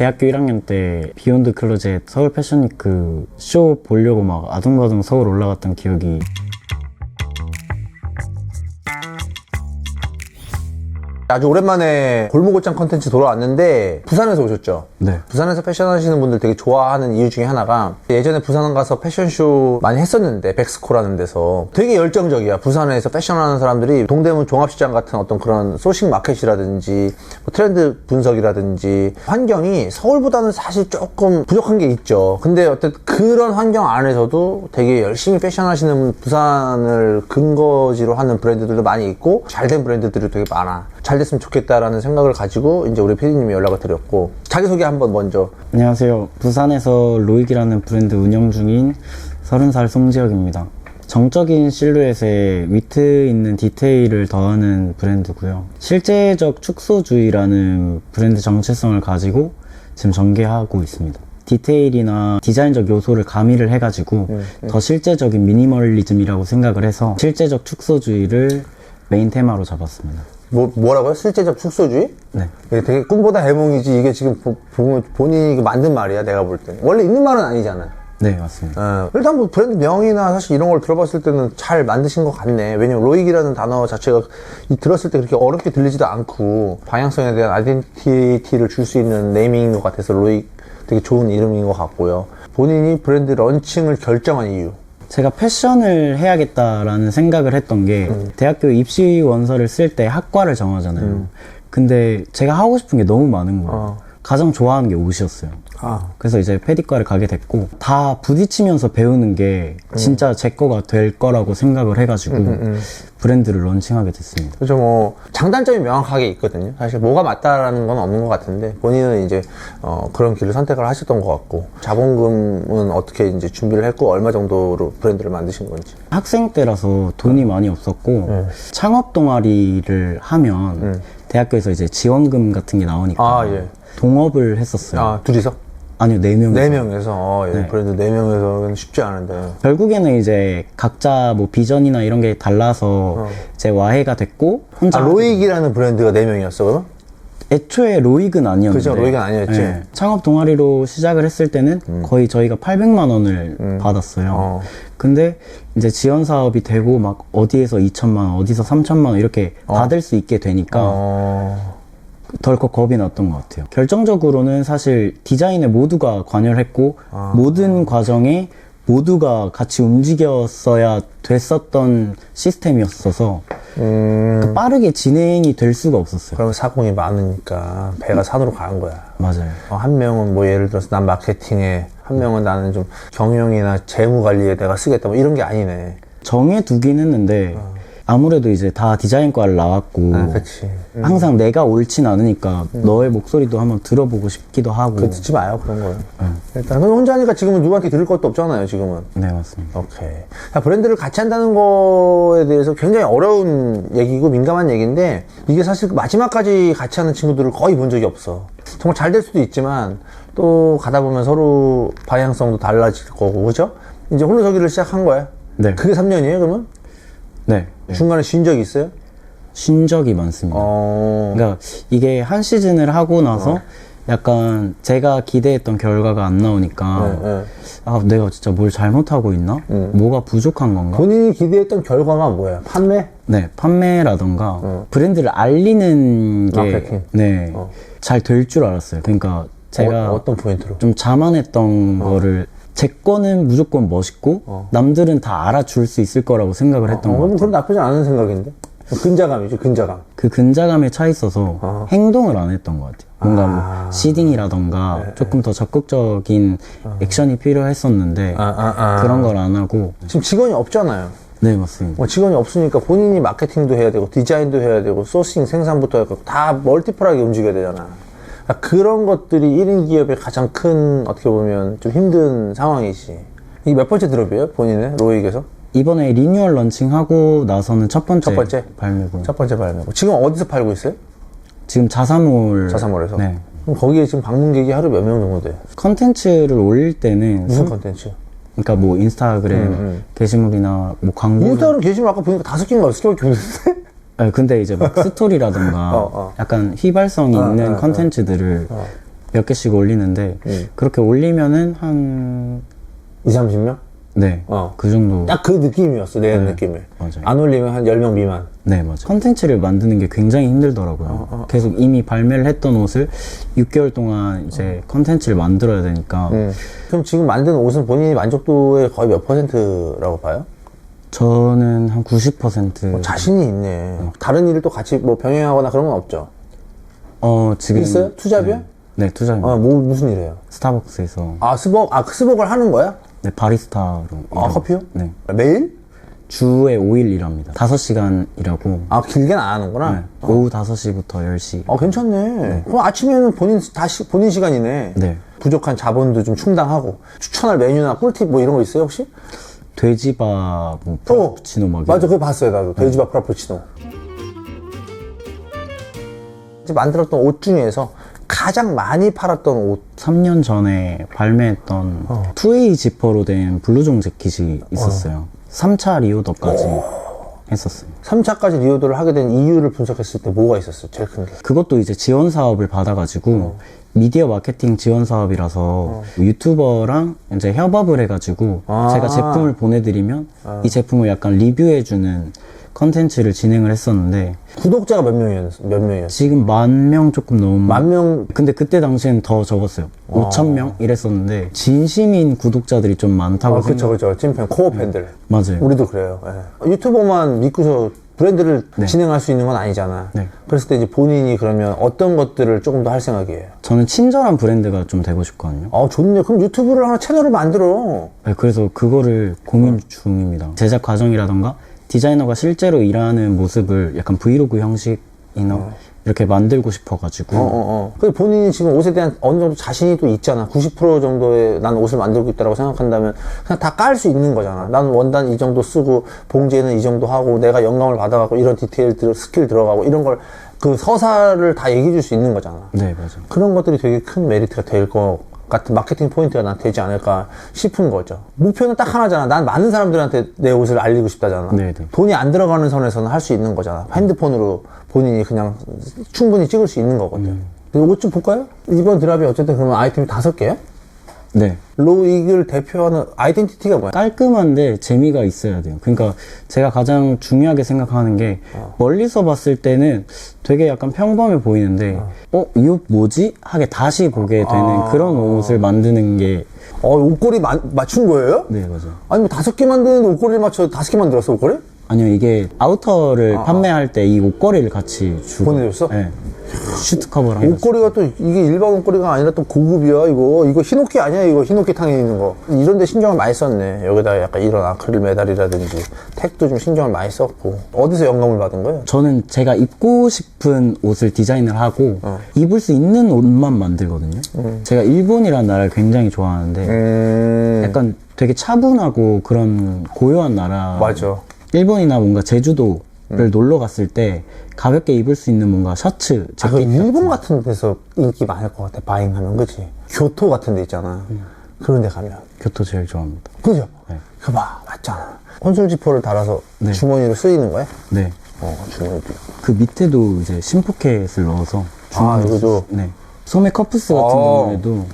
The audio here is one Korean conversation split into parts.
대학교 1학년 때 비욘드 클로젯 서울 패션위크 쇼 보려고 막 아둥바둥 서울 올라갔던 기억이 아주 오랜만에 골목옷장 컨텐츠 돌아왔는데 부산에서 오셨죠? 네. 부산에서 패션 하시는 분들 되게 좋아하는 이유 중에 하나가 예전에 부산 가서 패션쇼 많이 했었는데 백스코라는 데서 되게 열정적이야 부산에서 패션하는 사람들이 동대문 종합시장 같은 어떤 그런 소싱 마켓이라든지 뭐 트렌드 분석이라든지 환경이 서울보다는 사실 조금 부족한 게 있죠 근데 어쨌든 그런 환경 안에서도 되게 열심히 패션 하시는 부산을 근거지로 하는 브랜드들도 많이 있고 잘 된 브랜드들이 되게 많아 잘 됐으면 좋겠다라는 생각을 가지고 이제 우리 PD님이 연락을 드렸고 자기소개 한번 먼저 안녕하세요. 부산에서 로익이라는 브랜드 운영 중인 30살 송지혁입니다. 정적인 실루엣에 위트 있는 디테일을 더하는 브랜드고요. 실제적 축소주의라는 브랜드 정체성을 가지고 지금 전개하고 있습니다. 디테일이나 디자인적 요소를 가미를 해가지고 더 실제적인 미니멀리즘이라고 생각을 해서 실제적 축소주의를 메인 테마로 잡았습니다. 뭐, 뭐라고요? 실제적 축소주의? 네. 이게 되게 꿈보다 해몽이지 이게 지금 보, 보, 본인이 만든 말이야 내가 볼 때. 원래 있는 말은 아니잖아요. 네, 맞습니다. 어, 일단 뭐 브랜드 명이나 사실 이런 걸 들어봤을 때는 잘 만드신 것 같네. 왜냐면 로익이라는 단어 자체가 이 들었을 때 그렇게 어렵게 들리지도 않고 방향성에 대한 아이덴티티를 줄 수 있는 네이밍인 것 같아서 로익 되게 좋은 이름인 것 같고요. 본인이 브랜드 런칭을 결정한 이유. 제가 패션을 해야겠다라는 생각을 했던 게 대학교 입시 원서를 쓸 때 학과를 정하잖아요. 근데 제가 하고 싶은 게 너무 많은 거예요. 어. 가장 좋아하는 게 옷이었어요. 아. 그래서 이제 패디과를 가게 됐고 다 부딪히면서 배우는 게 진짜 제 거가 될 거라고 생각을 해가지고 브랜드를 런칭하게 됐습니다. 그래서 뭐 장단점이 명확하게 있거든요. 사실 뭐가 맞다라는 건 없는 것 같은데 본인은 이제 어, 그런 길을 선택을 하셨던 것 같고 자본금은 어떻게 이제 준비를 했고 얼마 정도로 브랜드를 만드신 건지. 학생 때라서 돈이 많이 없었고 창업 동아리를 하면 대학교에서 이제 지원금 같은 게 나오니까 아, 예. 동업을 했었어요. 아 둘이서? 아니요 네 명이. 네 명에서 어, 예, 네. 브랜드 네 명에서 쉽지 않은데. 결국에는 이제 각자 뭐 비전이나 이런 게 달라서 이제 와해가 됐고 혼자 아 로익이라는 브랜드가 네 명이었어 그럼? 애초에 로익은 아니었는데 그죠, 로익은 아니었지. 음. 네. 창업 동아리로 시작을 했을 때는 거의 저희가 800만 원을 받았어요. 어. 근데 이제 지원 사업이 되고 막 어디에서 2천만 원, 어디서 3천만 원 이렇게 받을 수 있게 되니까 어. 덜컥 겁이 났던 것 같아요. 결정적으로는 사실 디자인에 모두가 관여를 했고 아. 모든 과정에 모두가 같이 움직였어야 됐었던 시스템이었어서 음. 그 빠르게 진행이 될 수가 없었어요. 그럼 사공이 많으니까 배가 산으로 가는 거야. 맞아요. 어, 한 명은 뭐 예를 들어서 난 마케팅에 한 명은 나는 좀 경영이나 재무 관리에 내가 쓰겠다 뭐 이런 게 아니네. 정해두긴 했는데 아무래도 이제 다 디자인과를 나왔고 아, 그치. 항상 내가 옳진 않으니까 너의 목소리도 한번 들어보고 싶기도 하고 그 듣지 마요 그런 거. 일단 은 혼자 하니까 지금은 누구한테 들을 것도 없잖아요 지금은. 네 맞습니다. 오케이. 자, 브랜드를 같이 한다는 거에 대해서 굉장히 어려운 얘기고 민감한 얘기인데 이게 사실 마지막까지 같이 하는 친구들을 거의 본 적이 없어. 정말 잘 될 수도 있지만 또 가다 보면 서로 방향성도 달라질 거고 그죠? 이제 홀로서기를 시작한 거야. 네. 그게 3년이에요 그러면? 네. 중간에 쉰 적이 있어요? 쉰 적이 많습니다. 어. 그러니까 이게 한 시즌을 하고 나서 약간 제가 기대했던 결과가 안 나오니까 네, 네. 아 내가 진짜 뭘 잘못하고 있나? 뭐가 부족한 건가? 본인이 기대했던 결과가 뭐야? 판매? 네 판매라던가 브랜드를 알리는 게 마케팅. 네잘될 줄 알았어요. 그러니까 제가 어, 어떤 포인트로? 좀 자만했던 거를 제 거는 무조건 멋있고 남들은 다 알아줄 수 있을 거라고 생각을 했던 어, 것 그럼 같아요. 그건 나쁘지 않은 생각인데? 근자감이죠, 근자감. 그 근자감에 차 있어서 행동을 안 했던 것 같아요. 뭔가 뭐 시딩이라던가 조금 더 적극적인 액션이 필요했었는데 아, 아, 아. 그런 걸 안 하고 지금 직원이 없잖아요. 네 맞습니다. 뭐 직원이 없으니까 본인이 마케팅도 해야 되고 디자인도 해야 되고 소싱 생산부터 해서 다 멀티플하게 움직여야 되잖아. 그러니까 그런 것들이 1인 기업의 가장 큰 어떻게 보면 좀 힘든 상황이지. 이게 몇 번째 드롭이에요? 본인의 로익에서? 이번에 리뉴얼 런칭하고 나서는 첫 번째, 첫 번째? 발매고 첫 번째 발매고. 지금 어디서 팔고 있어요? 지금 자사몰 자사몰에서? 네. 그럼 거기에 지금 방문객이 하루 몇 명 정도 돼요? 컨텐츠를 올릴 때는 무슨 선- 컨텐츠? 그러니까 뭐 인스타그램 게시물이나 뭐 광고 인스타그램 게시물 아까 보니까 다섯 개인가 여섯 개밖에 없는데? 네, 근데 이제 막 스토리라던가 어, 어. 약간 휘발성이 있는 컨텐츠들을 몇 개씩 올리는데 음. 그렇게 올리면은 한 2, 30명? 네. 어. 그 정도. 딱 그 느낌이었어, 내 느낌을. 맞아요. 안 올리면 한 10명 미만. 네, 맞아요. 컨텐츠를 만드는 게 굉장히 힘들더라고요. 어, 계속 이미 발매를 했던 옷을 6개월 동안 이제 컨텐츠를 만들어야 되니까 음. 그럼 지금 만든 옷은 본인이 만족도의 거의 몇 퍼센트라고 봐요? 저는 한 90% 자신이 있네. 다른 일을 또 같이 뭐 병행하거나 그런 건 없죠? 어, 지금 있어요? 투잡이요? 네, 네 투잡입니다. 어, 뭐, 무슨 일이에요? 스타벅스에서 아, 스벅, 아, 그 스벅을 하는 거야? 네, 바리스타로 아, 일하고 커피요? 네. 매일? 주에 5일 일합니다. 5시간 일하고 아, 길게는 안 하는구나. 네, 오후 5시부터 10시. 어, 괜찮네. 그럼 아침에는 본인, 다시, 본인 시간이네. 네. 부족한 자본도 좀 충당하고. 추천할 메뉴나 꿀팁 뭐 이런 거 있어요, 혹시? 돼지밥, 뭐 프라푸치노 막 맞아, 이런 그거 봤어요, 나도. 돼지밥 프라푸치노. 이제 만들었던 옷 중에서 가장 많이 팔았던 옷. 3년 전에 발매했던 어. 투웨이 지퍼로 된 블루종 재킷이 있었어요. 3차 리오더까지 했었어요. 3차까지 리오더를 하게 된 이유를 분석했을 때 뭐가 있었어요? 제일 큰 게. 그것도 이제 지원 사업을 받아가지고 미디어 마케팅 지원 사업이라서 유튜버랑 이제 협업을 해가지고 아. 제가 제품을 보내드리면 이 제품을 약간 리뷰해주는 컨텐츠를 진행을 했었는데 구독자가 몇 명이었어요? 몇 명이었어요? 지금 만 명 조금 넘은 만 명, 근데 그때 당시엔 더 적었어요. 5천 명 이랬었는데 진심인 구독자들이 좀 많다고 아. 그쵸, 그쵸. 찐팬, 코어 팬들. 맞아요. 우리도 그래요. 예. 유튜버만 믿고서 브랜드를 진행할 수 있는 건 아니잖아. 네. 그랬을 때 이제 본인이 그러면 어떤 것들을 조금 더 할 생각이에요? 저는 친절한 브랜드가 좀 되고 싶거든요. 아, 좋네. 그럼 유튜브를 하나 채널을 만들어. 네, 그래서 그거를 고민 중입니다. 제작 과정이라던가 디자이너가 실제로 일하는 모습을 약간 브이로그 형식이나 이렇게 만들고 싶어가지고 어, 어, 어. 본인이 지금 옷에 대한 어느 정도 자신이 또 있잖아. 90% 정도의 난 옷을 만들고 있다고 생각한다면 그냥 다 깔 수 있는 거잖아. 나는 원단 이 정도 쓰고 봉제는 이 정도 하고 내가 영감을 받아갖고 이런 디테일 들, 스킬 들어가고 이런 걸 그 서사를 다 얘기해 줄 수 있는 거잖아. 네 맞아요. 그런 것들이 되게 큰 메리트가 될 것 같은 마케팅 포인트가 난 되지 않을까 싶은 거죠. 목표는 딱 하나잖아. 난 많은 사람들한테 내 옷을 알리고 싶다잖아. 네, 네. 돈이 안 들어가는 선에서는 할 수 있는 거잖아. 핸드폰으로 본인이 그냥 충분히 찍을 수 있는 거거든. 옷좀 볼까요? 이번 드랍이 어쨌든 그러면 아이템이 다섯 개야? 네 로익을 대표하는 아이덴티티가 뭐야? 깔끔한데 재미가 있어야 돼요. 그러니까 제가 가장 중요하게 생각하는 게 멀리서 봤을 때는 되게 약간 평범해 보이는데 어 이 옷 뭐지 하게 다시 보게 되는 그런 옷을 만드는 게 어, 옷걸이 마- 맞춘 거예요? 네 맞아요. 아니, 뭐 다섯 개 만드는데 옷걸이를 맞춰 다섯 개 만들었어, 옷걸이? 아니요 이게 아우터를 판매할 때 이 옷걸이를 같이 주고 보내줬어? 네. 슈트 커버랑 해가지고. 옷걸이가 또 이게 일반 옷걸이가 아니라 또 고급이야 이거 이거 흰옷기 아니야 이거 흰옷기 탕에 있는 거 이런데 신경을 많이 썼네 여기다 약간 이런 아크릴 메달이라든지 택도 좀 신경을 많이 썼고 어디서 영감을 받은 거예요? 저는 제가 입고 싶은 옷을 디자인을 하고 어. 입을 수 있는 옷만 만들거든요. 제가 일본이라는 나라를 굉장히 좋아하는데 음 약간 되게 차분하고 그런 고요한 나라. 맞아 일본이나 뭔가 제주도 를 놀러 갔을 때 가볍게 입을 수 있는 뭔가 셔츠, 아, 그 재킷 일본 같은 데서 인기 많을 것 같아 바잉하면 그치 교토 같은 데 있잖아 그런 데 가면 교토 제일 좋아합니다. 그죠? 네. 그봐 맞잖아 콘솔 지퍼를 달아서 네. 주머니로 쓰이는 거야? 네. 어 주머니도 그 밑에도 이제 심포켓을 넣어서 아 이거도 네. 소매 커프스 같은 어. 경우에도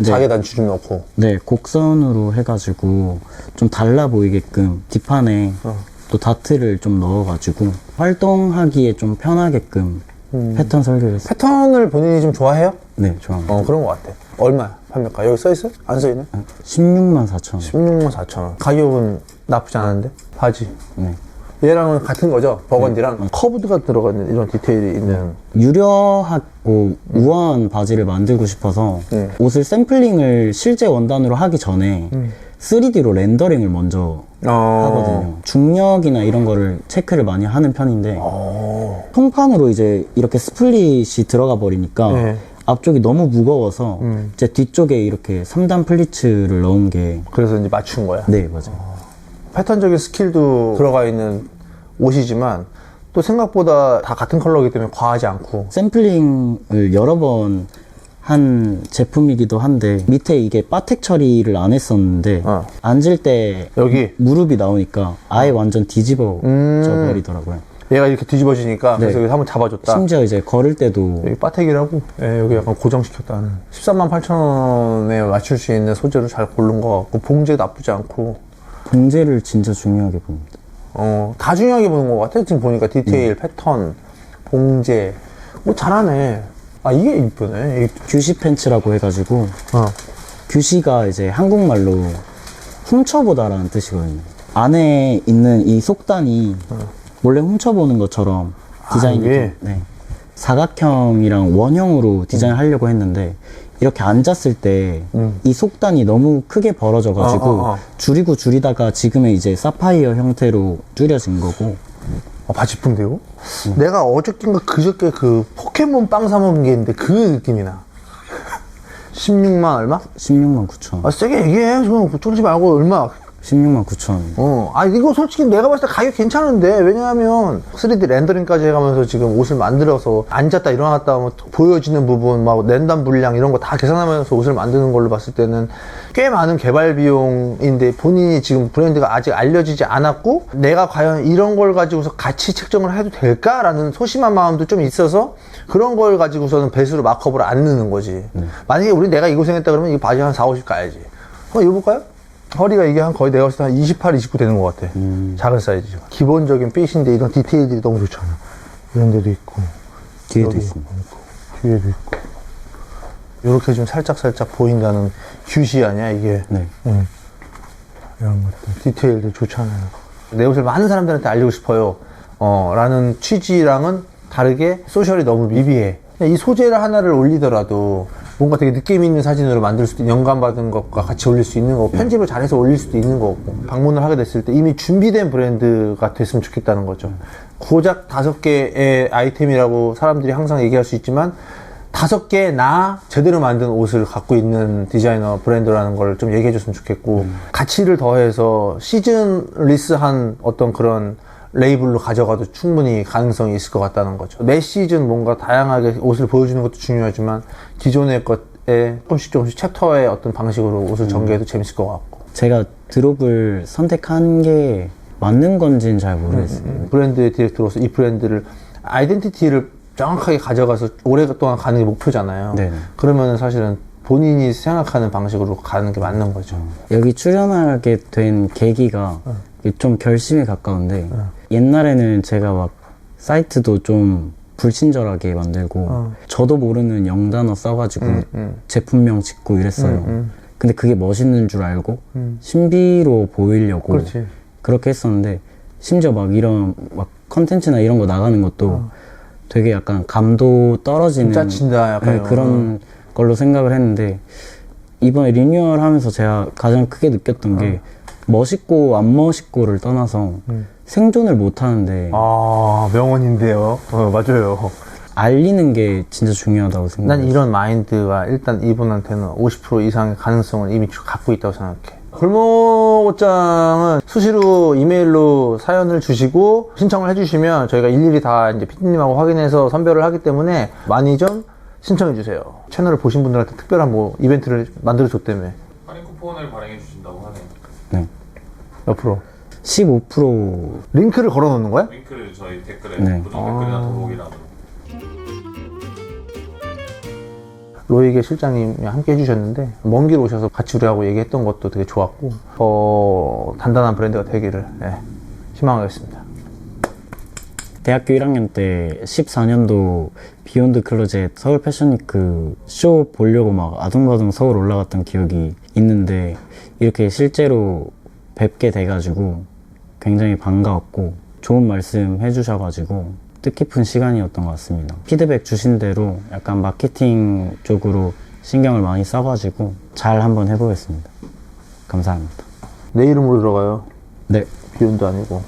이제 자개 단추 좀 넣고 네, 곡선으로 해가지고 좀 달라 보이게끔 뒷판에 어. 또 다트를 좀 넣어가지고 활동하기에 좀 편하게끔 음. 패턴 설계를 했어요. 패턴을 본인이 좀 좋아해요? 네, 좋아합니다. 어 그런 것 같아 얼마 판매가 여기 써있어요? 안 써있네? 16만 4천 원. 16만 4천 원 가격은 나쁘지 않은데 바지 네. 얘랑은 같은 거죠 버건디랑 커브드가 들어가 있는 이런 디테일이 있는 유려하고 우아한 바지를 만들고 싶어서 음. 옷을 샘플링을 실제 원단으로 하기 전에 3D로 렌더링을 먼저 어... 하거든요. 중력이나 이런 거를 체크를 많이 하는 편인데 어... 통판으로 이제 이렇게 스플릿이 들어가 버리니까 네. 앞쪽이 너무 무거워서 제 뒤쪽에 이렇게 3단 플리츠를 넣은 게 그래서 이제 맞춘 거야 네, 맞아요. 패턴적인 스킬도 들어가 있는 옷이지만 또 생각보다 다 같은 컬러이기 때문에 과하지 않고 샘플링을 여러 번 한 제품이기도 한데 밑에 이게 바텍 처리를 안 했었는데 어. 앉을 때 여기 무릎이 나오니까 아예 완전 뒤집어 음. 져 버리더라고요. 얘가 이렇게 뒤집어지니까 그래서 네. 여기 한번 잡아줬다. 심지어 이제 걸을 때도 여기 빠택이라고 예, 여기 약간 고정시켰다는 13만 8천 원에 맞출 수 있는 소재를 잘 고른 것 같고 봉제 나쁘지 않고 봉제를 진짜 중요하게 봅니다. 어, 다 중요하게 보는 것 같아 지금 보니까 디테일, 패턴, 봉제 뭐 잘하네 아 이게 이쁘네 규시 팬츠라고 해가지고 어. 규시가 이제 한국말로 훔쳐보다라는 뜻이거든요. 안에 있는 이 속단이 원래 훔쳐보는 것처럼 디자인이 어. 아, 이게? 좀, 네. 사각형이랑 원형으로 디자인하려고 했는데 이렇게 앉았을 때이 속단이 너무 크게 벌어져가지고 어, 어, 어. 줄이고 줄이다가 지금의 이제 사파이어 형태로 줄여진 거고 어, 바지 이쁜데요? 내가 어저께인가 그저께 그 포켓몬 빵 사 먹은 게 있는데 그 느낌이 나 16만 얼마? 16만 9천 원. 아 세게 얘기해 좀 쫄지 말고 얼마 16만 9천 원. 어, 아, 이거 솔직히 내가 봤을 때 가격 괜찮은데, 왜냐하면 3D 렌더링까지 해가면서 지금 옷을 만들어서 앉았다 일어났다 하면 보여지는 부분, 막 랜덤 분량 이런 거 다 계산하면서 옷을 만드는 걸로 봤을 때는 꽤 많은 개발 비용인데 본인이 지금 브랜드가 아직 알려지지 않았고, 내가 과연 이런 걸 가지고서 가치 책정을 해도 될까라는 소심한 마음도 좀 있어서 그런 걸 가지고서는 배수로 마크업을 안 넣는 거지. 만약에 우리 내가 이 고생했다 그러면 이 바지 한 4, 50 가야지. 한번 입어볼까요? 허리가 이게 한 거의 내가 봤을 때 한 28, 29 되는 것 같아. 작은 사이즈가. 기본적인 핏인데 이런 디테일들이 너무 좋잖아. 이런 데도 있고, 뒤에도. 있고, 뒤에도 있고. 이렇게 좀 살짝살짝 보인다는 규시 아니야, 이게. 네. 응. 이런 것들. 디테일들 좋잖아요. 내 옷을 많은 사람들한테 알리고 싶어요. 어, 라는 취지랑은 다르게 소셜이 너무 미비해. 이 소재를 하나를 올리더라도 뭔가 되게 느낌 있는 사진으로 만들 수도 영감받은 것과 같이 올릴 수 있는 거고 편집을 잘해서 올릴 수도 있는 거고 방문을 하게 됐을 때 이미 준비된 브랜드가 됐으면 좋겠다는 거죠. 고작 다섯 개의 아이템이라고 사람들이 항상 얘기할 수 있지만 다섯 개 나 제대로 만든 옷을 갖고 있는 디자이너 브랜드라는 걸 좀 얘기해 줬으면 좋겠고 가치를 더해서 시즌리스한 어떤 그런 레이블로 가져가도 충분히 가능성이 있을 것 같다는 거죠. 매 시즌 뭔가 다양하게 옷을 보여주는 것도 중요하지만 기존의 것에 조금씩 조금씩 챕터의 어떤 방식으로 옷을 전개해도 재밌을 것 같고 제가 드롭을 선택한 게 맞는 건지는 잘 모르겠어요. 브랜드 디렉터로서 이 브랜드를 아이덴티티를 정확하게 가져가서 오랫동안 가는 게 목표잖아요. 네네. 그러면은 사실은 본인이 생각하는 방식으로 가는 게 맞는 거죠. 여기 출연하게 된 계기가 좀 결심에 가까운데 옛날에는 제가 막 사이트도 좀 불친절하게 만들고 어. 저도 모르는 영단어 써가지고 음. 제품명 짓고 이랬어요. 음. 근데 그게 멋있는 줄 알고 신비로 보이려고 그렇지. 그렇게 했었는데 심지어 막 이런 막 컨텐츠나 이런 거 나가는 것도 어. 되게 약간 감도 떨어지는 짜친다, 약간 네, 그런 걸로 생각을 했는데 이번에 리뉴얼 하면서 제가 가장 크게 느꼈던 게 멋있고 안 멋있고를 떠나서 생존을 못 하는데 아 명언인데요. 어, 맞아요. 알리는 게 진짜 중요하다고 난 생각해요. 이런 마인드가 일단 이분한테는 50% 이상의 가능성을 이미 주- 갖고 있다고 생각해. 골목 옷장은 수시로 이메일로 사연을 주시고 신청을 해주시면 저희가 일일이 다 이제 피디님하고 확인해서 선별을 하기 때문에 많이 좀 신청해 주세요. 채널을 보신 분들한테 특별한 뭐 이벤트를 만들어 줬다며. 할인 쿠폰을 발행해 주신다고 하네요. 네. 옆으로 15% 링크를 걸어 놓는 거야? 링크를 저희 댓글에 네. 고정 댓글이나 더보기란으로 로이게 실장님이 함께 해주셨는데 먼 길 오셔서 같이 우리하고 얘기했던 것도 되게 좋았고 더 단단한 브랜드가 되기를 예, 희망하겠습니다. 대학교 1학년 때 14년도 비욘드 클로젯 서울 패션위크 쇼 보려고 막 아둥바둥 서울 올라갔던 기억이 있는데 이렇게 실제로 뵙게 돼가지고 굉장히 반가웠고 좋은 말씀 해주셔가지고 뜻깊은 시간이었던 것 같습니다. 피드백 주신 대로 약간 마케팅 쪽으로 신경을 많이 써가지고 잘 한번 해보겠습니다. 감사합니다. 내 이름으로 들어가요. 네, 비욘도 아니고